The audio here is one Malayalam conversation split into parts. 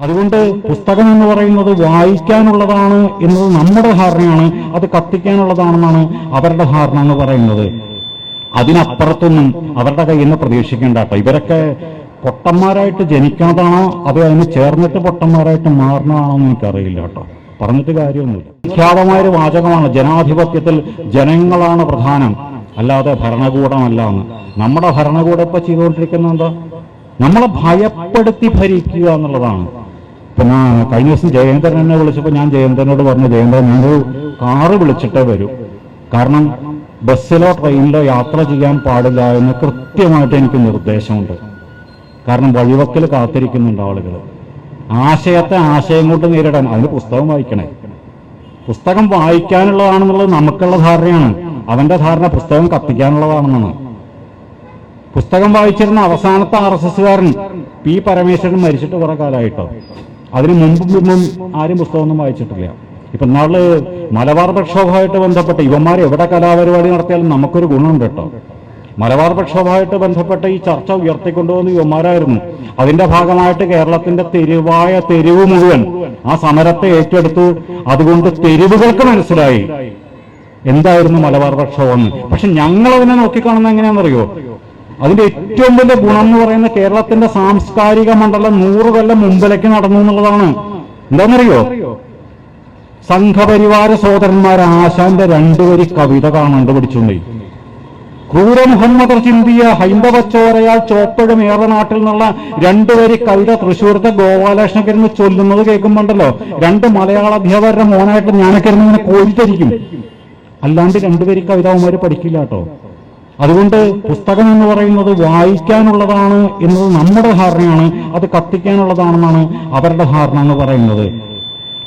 അതുകൊണ്ട് പുസ്തകം എന്ന് പറയുന്നത് വായിക്കാനുള്ളതാണ് എന്നത് നമ്മുടെ ധാരണയാണ്. അത് കത്തിക്കാനുള്ളതാണെന്നാണ് അവരുടെ ധാരണ എന്ന് പറയുന്നത്. അതിനപ്പുറത്തൊന്നും അവരുടെ കയ്യിൽ നിന്ന് പ്രതീക്ഷിക്കേണ്ട ഇവരൊക്കെ പൊട്ടന്മാരായിട്ട് ജനിക്കുന്നതാണോ? അതോ അതിന് ചേർന്നിട്ട് പൊട്ടന്മാരായിട്ട് മാറുന്നതാണോ എന്ന് എനിക്കറിയില്ല കേട്ടോ. പറഞ്ഞിട്ട് കാര്യമൊന്നുമില്ല. വിഖ്യാതമായ ഒരു വാചകമാണ്. ജനാധിപത്യത്തിൽ ജനങ്ങളാണ് പ്രധാനം. അല്ലാതെ ഭരണകൂടമല്ല എന്ന്. നമ്മുടെ ഭരണകൂടം ഇപ്പൊ ചെയ്തുകൊണ്ടിരിക്കുന്നത് എന്താ? നമ്മളെ ഭയപ്പെടുത്തി ഭരിക്കുക എന്നുള്ളതാണ്. പിന്നെ കഴിഞ്ഞ ദിവസം ജയേന്ദ്രൻ എന്നെ വിളിച്ചപ്പോൾ ഞാൻ ജയേന്ദ്രനോട് പറഞ്ഞു ജയേന്ദ്രൻ ഞാനൊരു കാറ് വിളിച്ചിട്ടേ വരൂ. കാരണം ബസ്സിലോ ട്രെയിനിലോ യാത്ര ചെയ്യാൻ പാടില്ല എന്ന് കൃത്യമായിട്ട് എനിക്ക് നിർദ്ദേശമുണ്ട്. കാരണം വഴിവക്കിൽ കാത്തിരിക്കുന്നുണ്ട് ആളുകൾ. ആശയത്തെ ആശയം കൊണ്ട് നേരിടാൻ അതിന് പുസ്തകം വായിക്കണേ. പുസ്തകം വായിക്കാനുള്ളതാണെന്നുള്ളത് നമുക്കുള്ള ധാരണയാണ്. അവന്റെ ധാരണ പുസ്തകം കത്തിക്കാനുള്ളതാണെന്നാണ്. പുസ്തകം വായിച്ചിരുന്ന അവസാനത്തെ ആർ എസ് എസ്സുകാരൻ പി പരമേശ്വരൻ മരിച്ചിട്ട് കുറെ കാലമായിട്ടോ. അതിന് മുമ്പും മുമ്പും ആരും പുസ്തകമൊന്നും വായിച്ചിട്ടില്ല. ഇപ്പൊ നാൾ മലബാർ പ്രക്ഷോഭമായിട്ട് ബന്ധപ്പെട്ട് ഇവന്മാർ എവിടെ കലാപരിപാടി നടത്തിയാലും നമുക്കൊരു ഗുണമുണ്ട് കേട്ടോ. മലബാർ പ്രക്ഷോഭമായിട്ട് ബന്ധപ്പെട്ട ഈ ചർച്ച ഉയർത്തിക്കൊണ്ടുവന്ന യുവമാരായിരുന്നു അതിന്റെ ഭാഗമായിട്ട് കേരളത്തിന്റെ തെരുവായ തെരുവ് മുഴുവൻ ആ സമരത്തെ ഏറ്റെടുത്തു അതുകൊണ്ട് തെരുവുകൾക്ക് മനസ്സിലായി. എന്തായിരുന്നു മലബാർ പ്രക്ഷോഭം? പക്ഷെ ഞങ്ങൾ അതിനെ നോക്കിക്കാണുന്നത് എങ്ങനെയാണെന്നറിയോ? അതിന്റെ ഏറ്റവും വലിയ ഗുണം എന്ന് പറയുന്ന കേരളത്തിന്റെ സാംസ്കാരിക മണ്ഡലം നൂറ് കൊല്ലം മുമ്പിലേക്ക് നടന്നു എന്നുള്ളതാണ്. എന്താണെന്നറിയോ? സംഘപരിവാര സോദരന്മാർ ആശാന്റെ രണ്ടുവരി കവിത കാണാണ്ട് പിടിച്ചുകൊണ്ടേ ക്രൂര മുഹമ്മദ് ചിന്തിയ ഹൈന്ദവച്ചോരയാൽ ചോപ്പഴും ഏറെ നാട്ടിൽ നിന്നുള്ള രണ്ടുപേരി കവിത തൃശ്ശൂരത്തെ ഗോപാലകൃഷ്ണക്കിരുന്ന് ചൊല്ലുന്നത് കേൾക്കുമ്പോണ്ടല്ലോ. രണ്ട് മലയാള അധ്യാപകരുടെ മോനായിട്ട് ഞാനൊക്കെ ഇരുന്ന് ഇങ്ങനെ കോരിത്തരിക്കും. അല്ലാണ്ട് രണ്ടുപേരി കവിത അവന്മാര് പഠിക്കില്ല കേട്ടോ അതുകൊണ്ട് പുസ്തകം എന്ന് പറയുന്നത് വായിക്കാനുള്ളതാണ് എന്നത് നമ്മുടെ ധാരണയാണ് അത് കത്തിക്കാനുള്ളതാണെന്നാണ് അവരുടെ ധാരണ എന്ന് പറയുന്നത്.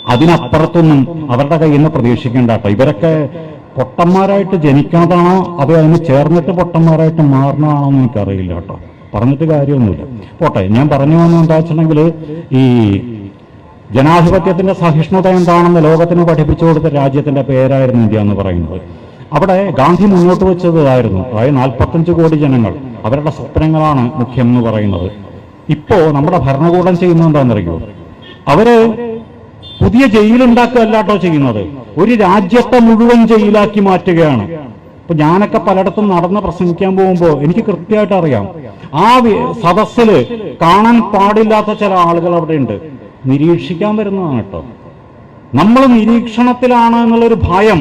അതിനപ്പുറത്തൊന്നും അവരുടെ കയ്യിൽ നിന്ന് പ്രതീക്ഷിക്കേണ്ട കേട്ടോ. ഇവരൊക്കെ പൊട്ടന്മാരായിട്ട് ജനിക്കുന്നതാണോ അതോ അതിന് ചേർന്നിട്ട് പൊട്ടന്മാരായിട്ട് മാറുന്നതാണോ എന്ന് എനിക്കറിയില്ല കേട്ടോ. പറഞ്ഞിട്ട് കാര്യമൊന്നുമില്ല. പോട്ടെ ഞാൻ പറഞ്ഞു വന്നത് എന്താ വെച്ചിട്ടുണ്ടെങ്കിൽ ഈ ജനാധിപത്യത്തിന്റെ സഹിഷ്ണുത എന്താണെന്ന് ലോകത്തിന് പഠിപ്പിച്ചു കൊടുത്ത രാജ്യത്തിന്റെ പേരായിരുന്നു ഇന്ത്യ എന്ന് പറയുന്നത്. അവിടെ ഗാന്ധി മുന്നോട്ട് വെച്ചത് ഇതായിരുന്നു അതായത് നാൽപ്പത്തഞ്ച് കോടി ജനങ്ങൾ. അവരുടെ സ്വപ്നങ്ങളാണ് മുഖ്യം എന്ന് പറയുന്നത്. ഇപ്പോ നമ്മുടെ ഭരണകൂടം ചെയ്യുന്നത് എന്താണെന്നറിയോ അവർ പുതിയ ജയിലുണ്ടാക്കുകയല്ലാട്ടോ ചെയ്യുന്നത്. ഒരു രാജ്യത്തെ മുഴുവൻ ജയിലാക്കി മാറ്റുകയാണ്. ഇപ്പൊ ഞാനൊക്കെ പലയിടത്തും നടന്ന് പ്രസംഗിക്കാൻ പോകുമ്പോൾ എനിക്ക് കൃത്യമായിട്ട് അറിയാം. ആ സദസ്സിൽ കാണാൻ പാടില്ലാത്ത ചില ആളുകൾ അവിടെ ഉണ്ട് നിരീക്ഷിക്കാൻ വരുന്നതാണ് കേട്ടോ. നമ്മൾ നിരീക്ഷണത്തിലാണ് എന്നുള്ളൊരു ഭയം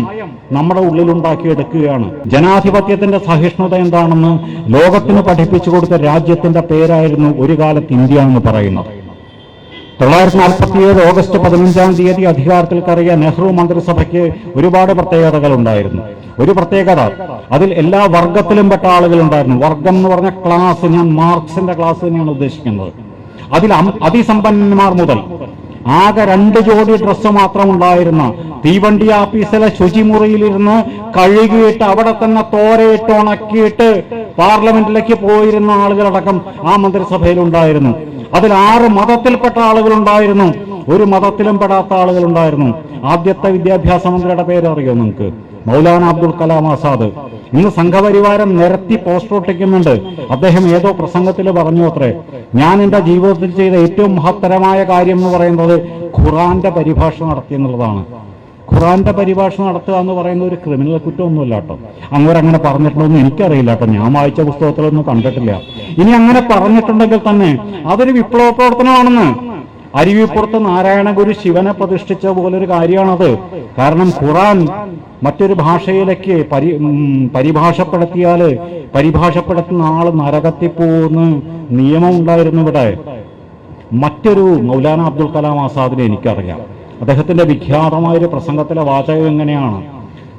നമ്മുടെ ഉള്ളിലുണ്ടാക്കിയെടുക്കുകയാണ്. ജനാധിപത്യത്തിന്റെ സഹിഷ്ണുത എന്താണെന്ന് ലോകത്തിന് പഠിപ്പിച്ചു കൊടുത്ത രാജ്യത്തിന്റെ പേരായിരുന്നു ഒരു കാലത്ത് ഇന്ത്യ എന്ന് പറയുന്നത്. തൊള്ളായിരത്തി നാൽപ്പത്തിയേഴ് ഓഗസ്റ്റ് പതിനഞ്ചാം തീയതി അധികാരത്തിൽ കയറിയ നെഹ്റു മന്ത്രിസഭയ്ക്ക് ഒരുപാട് പ്രത്യേകതകൾ ഉണ്ടായിരുന്നു. ഒരു പ്രത്യേകത അതിൽ എല്ലാ വർഗത്തിലും പെട്ട ആളുകൾ ഉണ്ടായിരുന്നു. വർഗം എന്ന് പറഞ്ഞ ക്ലാസ് ഞാൻ മാർക്സിന്റെ ക്ലാസ് തന്നെയാണ് ഉദ്ദേശിക്കുന്നത്. അതിൽ അതിസമ്പന്നന്മാർ മുതൽ ആകെ രണ്ട് ജോഡി ഡ്രസ്സ് മാത്രം ഉണ്ടായിരുന്ന തീവണ്ടി ആഫീസിലെ ശുചിമുറിയിലിരുന്ന് കഴുകിയിട്ട് അവിടെ തന്നെ തോരയിട്ട് ഉണക്കിയിട്ട് പാർലമെന്റിലേക്ക് പോയിരുന്ന ആളുകളടക്കം ആ മന്ത്രിസഭയിൽ ഉണ്ടായിരുന്നു അതിൽ ആറ് മതത്തിൽപ്പെട്ട ആളുകളുണ്ടായിരുന്നു. ഒരു മതത്തിലും പെടാത്ത ആളുകളുണ്ടായിരുന്നു. ആദ്യത്തെ വിദ്യാഭ്യാസ മന്ത്രിയുടെ പേര് അറിയോ നിങ്ങൾക്ക്? മൗലാന അബ്ദുൽ കലാം ആസാദ്. ഇന്ന് സംഘപരിവാരം നിരത്തി പോസ്റ്റർ ഒട്ടിക്കുന്നുണ്ട്. അദ്ദേഹം ഏതോ പ്രസംഗത്തിൽ പറഞ്ഞു അത്രേ. ഞാൻ എന്റെ ജീവിതത്തിൽ ചെയ്ത ഏറ്റവും മഹത്തരമായ കാര്യം എന്ന് പറയുന്നത് ഖുറാന്റെ പരിഭാഷ നടത്തി എന്നുള്ളതാണ്. ഖുറാന്റെ പരിഭാഷ നടത്തുക എന്ന് പറയുന്ന ഒരു ക്രിമിനൽ കുറ്റമൊന്നുമില്ല കേട്ടോ. അങ്ങനെ അങ്ങനെ പറഞ്ഞിട്ടുണ്ടോന്ന് എനിക്കറിയില്ല കേട്ടോ. ഞാൻ വായിച്ച പുസ്തകത്തിലൊന്നും കണ്ടിട്ടില്ല. ഇനി അങ്ങനെ പറഞ്ഞിട്ടുണ്ടെങ്കിൽ തന്നെ അതൊരു വിപ്ലവ പ്രവർത്തനമാണെന്ന് അരുവിപ്പുറത്ത് നാരായണ ഗുരു ശിവനെ പ്രതിഷ്ഠിച്ച പോലൊരു കാര്യമാണത്. കാരണം ഖുറാൻ മറ്റൊരു ഭാഷയിലേക്ക് പരി പരിഭാഷപ്പെടുത്തിയാൽ പരിഭാഷപ്പെടുത്തുന്ന ആൾ നരകത്തിൽ പോകുന്ന നിയമം ഉണ്ടായിരുന്നു ഇവിടെ. മറ്റൊരു മൗലാന അബ്ദുൽ കലാം ആസാദിനെ എനിക്കറിയാം. അദ്ദേഹത്തിന്റെ വിഖ്യാതമായ ഒരു പ്രസംഗത്തിലെ വാചകം എങ്ങനെയാണ്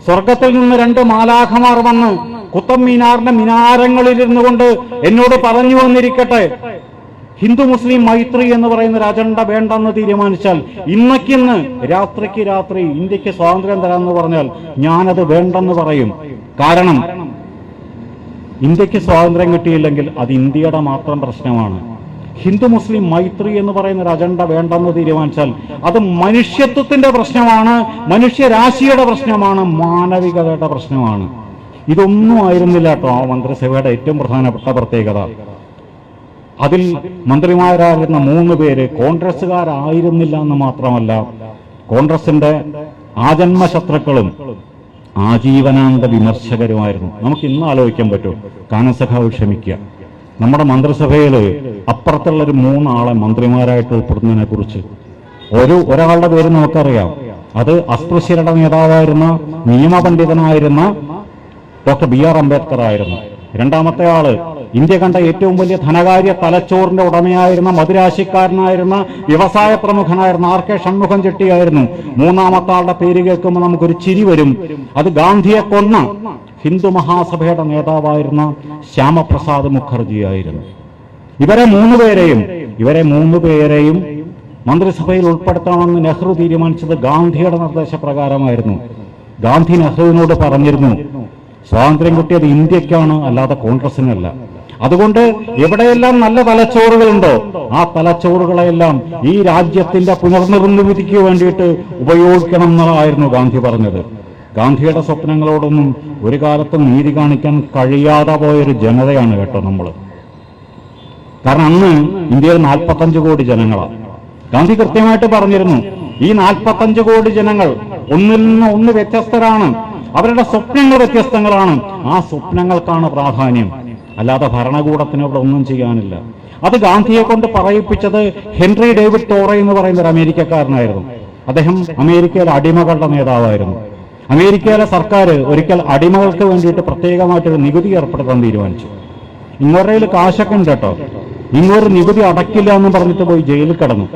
സ്വർഗത്തിൽ നിന്ന് രണ്ട് മാലാഖമാർ വന്ന് കുത്തം മീനാറിന്റെ മിനാരങ്ങളിലിരുന്നു കൊണ്ട് എന്നോട് പറഞ്ഞു വന്നിരിക്കട്ടെ. ഹിന്ദു മുസ്ലിം മൈത്രി എന്ന് പറയുന്ന ഒരു അജണ്ട വേണ്ടെന്ന് തീരുമാനിച്ചാൽ ഇന്നക്കിന്ന് രാത്രിക്ക് രാത്രി ഇന്ത്യയ്ക്ക് സ്വാതന്ത്ര്യം തരാമെന്ന് പറഞ്ഞാൽ ഞാനത് വേണ്ടെന്ന് പറയും. കാരണം ഇന്ത്യയ്ക്ക് സ്വാതന്ത്ര്യം കിട്ടിയില്ലെങ്കിൽ അത് ഇന്ത്യയുടെ മാത്രം പ്രശ്നമാണ്. ഹിന്ദു മുസ്ലിം മൈത്രി എന്ന് പറയുന്ന ഒരു അജണ്ട വേണ്ടെന്ന് തീരുമാനിച്ചാൽ അത് മനുഷ്യത്വത്തിന്റെ പ്രശ്നമാണ് മനുഷ്യരാശിയുടെ പ്രശ്നമാണ് മാനവികതയുടെ പ്രശ്നമാണ്. ഇതൊന്നും ആയിരുന്നില്ല കേട്ടോ ആ മന്ത്രിസഭയുടെ ഏറ്റവും പ്രധാനപ്പെട്ട പ്രത്യേകത. അതിൽ മന്ത്രിമാരായിരുന്ന മൂന്ന് പേര് കോൺഗ്രസ്സുകാരായിരുന്നില്ല എന്ന് മാത്രമല്ല കോൺഗ്രസിന്റെ ആജന്മ ശത്രുക്കളും ആജീവനാന്ത വിമർശകരുമായിരുന്നു. നമുക്ക് ഇന്ന് ആലോചിക്കാൻ പറ്റും. കാനസഖാവ് ക്ഷമിക്കുക. നമ്മുടെ മന്ത്രിസഭയിൽ അപ്പുറത്തുള്ള ഒരു മൂന്നാളെ മന്ത്രിമാരായിട്ട് ഉൾപ്പെടുന്നതിനെ കുറിച്ച് ഒരു ഒരാളുടെ പേര് നമുക്കറിയാം. അത് അസ്പൃശ്യരുടെ നേതാവായിരുന്ന നിയമപണ്ഡിതനായിരുന്ന ഡോക്ടർ ബി ആർ അംബേദ്കർ ആയിരുന്നു രണ്ടാമത്തെ ആൾ ഇന്ത്യ കണ്ട ഏറ്റവും വലിയ ധനകാര്യ തലച്ചോറിന്റെ ഉടമയായിരുന്ന മധുരാശിക്കാരനായിരുന്ന വ്യവസായ പ്രമുഖനായിരുന്ന ആർ കെ ഷൺമുഖം ചെട്ടിയായിരുന്നു. മൂന്നാമത്തെ ആളുടെ പേര് കേൾക്കുമ്പോൾ നമുക്കൊരു ചിരി വരും. അത് ഗാന്ധിയെ കൊന്ന ഹിന്ദു മഹാസഭയുടെ നേതാവായിരുന്ന ശ്യാമപ്രസാദ് മുഖർജിയായിരുന്നു. ഇവരെ മൂന്ന് പേരെയും ഇവരെ മൂന്ന് പേരെയും മന്ത്രിസഭയിൽ ഉൾപ്പെടുത്തണമെന്ന് നെഹ്റു തീരുമാനിച്ചത് ഗാന്ധിയുടെ നിർദ്ദേശപ്രകാരമായിരുന്നു. ഗാന്ധി നെഹ്റുവിനോട് പറഞ്ഞിരുന്നു സ്വാതന്ത്ര്യം കിട്ടിയത് ഇന്ത്യക്കാണ് അല്ലാതെ കോൺഗ്രസിനല്ല. അതുകൊണ്ട് എവിടെയെല്ലാം നല്ല തലച്ചോറുകളുണ്ടോ ആ തലച്ചോറുകളെല്ലാം ഈ രാജ്യത്തിന്റെ പുനർനിർമ്മിതിക്ക് വേണ്ടിയിട്ട് ഉപയോഗിക്കണം എന്നതായിരുന്നു ഗാന്ധി പറഞ്ഞത്. ഗാന്ധിയുടെ സ്വപ്നങ്ങളോടൊന്നും ഒരു കാലത്തും നീതി കാണിക്കാൻ കഴിയാതെ പോയൊരു ജനതയാണ് കേട്ടോ നമ്മൾ. കാരണം അന്ന് ഇന്ത്യയിൽ നാൽപ്പത്തഞ്ച് കോടി ജനങ്ങളാണ് ഗാന്ധി കൃത്യമായിട്ട് പറഞ്ഞിരുന്നു ഈ നാൽപ്പത്തഞ്ച് കോടി ജനങ്ങൾ ഒന്നിൽ നിന്ന് ഒന്ന് വ്യത്യസ്തരാണ്. അവരുടെ സ്വപ്നങ്ങൾ വ്യത്യസ്തങ്ങളാണ്. ആ സ്വപ്നങ്ങൾക്കാണ് പ്രാധാന്യം. അല്ലാതെ ഭരണകൂടത്തിന് അവിടെ ഒന്നും ചെയ്യാനില്ല. അത് ഗാന്ധിയെ കൊണ്ട് പറയിപ്പിച്ചത് ഹെൻറി ഡേവിഡ് തോറ എന്ന് പറയുന്ന ഒരു അമേരിക്കക്കാരനായിരുന്നു. അദ്ദേഹം അമേരിക്കയിലെ അടിമകളുടെ നേതാവായിരുന്നു. അമേരിക്കയിലെ സർക്കാർ ഒരിക്കൽ അടിമകൾക്ക് വേണ്ടിയിട്ട് പ്രത്യേകമായിട്ടൊരു നികുതി ഏർപ്പെടുത്താൻ തീരുമാനിച്ചു. ഇങ്ങോട്ടയിൽ കാശൊക്കെ ഉണ്ട് കേട്ടോ ഇങ്ങോട്ട് നികുതി അടക്കില്ല എന്ന് പറഞ്ഞിട്ട് പോയി ജയിലിൽ കിടന്നു.